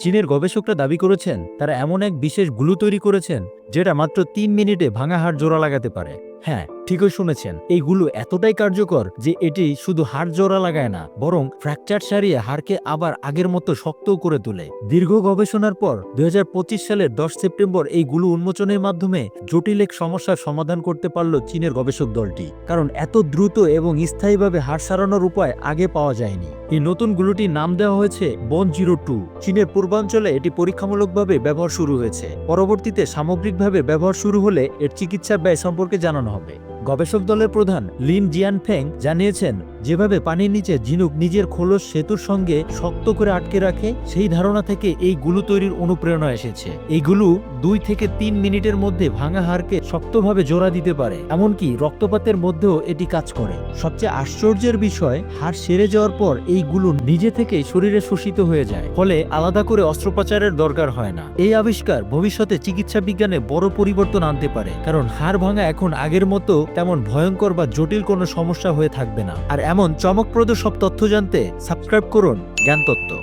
চীনের গবেষকরা দাবি করেছেন, তারা এমন এক বিশেষ গ্লু তৈরি করেছেন, যেটা মাত্র তিন মিনিটে ভাঙা হাড় জোড়া লাগাতে পারে। হ্যাঁ ঠিকই শুনেছেন, এই গুলো এতটাই কার্যকর যে এটি শুধু হাড় জোড়া লাগায় না, বরং ফ্র্যাকচার সারিয়ে হাড়কে আবার আগের মতো শক্তও করে তোলে। দীর্ঘ গবেষণার পর দুই হাজার পঁচিশ সালের দশ সেপ্টেম্বর এই গুলো উন্মোচনের মাধ্যমে জটিল এক সমস্যার সমাধান করতে পারল চীনের গবেষক দলটি, কারণ এত দ্রুত এবং স্থায়ীভাবে হাড় সারানোর উপায় আগে পাওয়া যায়নি। এই নতুন গুলোটির নাম দেওয়া হয়েছে বন জিরো টু। চীনের পূর্বাঞ্চলে এটি পরীক্ষামূলকভাবে ব্যবহার শুরু হয়েছে। পরবর্তীতে সামগ্রিকভাবে ব্যবহার শুরু হলে এর চিকিৎসা ব্যয় সম্পর্কে জানানো হবে। গবেষক দলের প্রধান লিন জিয়ান ফেং জানিয়েছেন, যেভাবে পানির নিচে ঝিনুক নিজের খোলস সেতুর সঙ্গে শক্ত করে আটকে রাখে, সেই ধারণা থেকে এই গুলু তৈরির অনুপ্রেরণা এসেছে। এই গুলু দুই থেকে তিন মিনিটের মধ্যে ভাঙা হাড়কে শক্তভাবে জোড়া দিতে পারে, এমনকি রক্তপাতের মধ্যেও এটি কাজ করে। সবচেয়ে আশ্চর্যের বিষয়, হাড় সেরে যাওয়ার পর এই গুলু নিজে থেকে শরীরে শোষিত হয়ে যায়, ফলে আলাদা করে অস্ত্রোপচারের দরকার হয় না। এই আবিষ্কার ভবিষ্যতে চিকিৎসা বিজ্ঞানে বড় পরিবর্তন আনতে পারে, কারণ হাড় ভাঙা এখন আগের মতো তেমন ভয়ঙ্কর বা জটিল কোনো সমস্যা হয়ে থাকবে না। আর এমন চমকপ্রদ সব তথ্য জানতে সাবস্ক্রাইব করুন জ্ঞান তত্ত্ব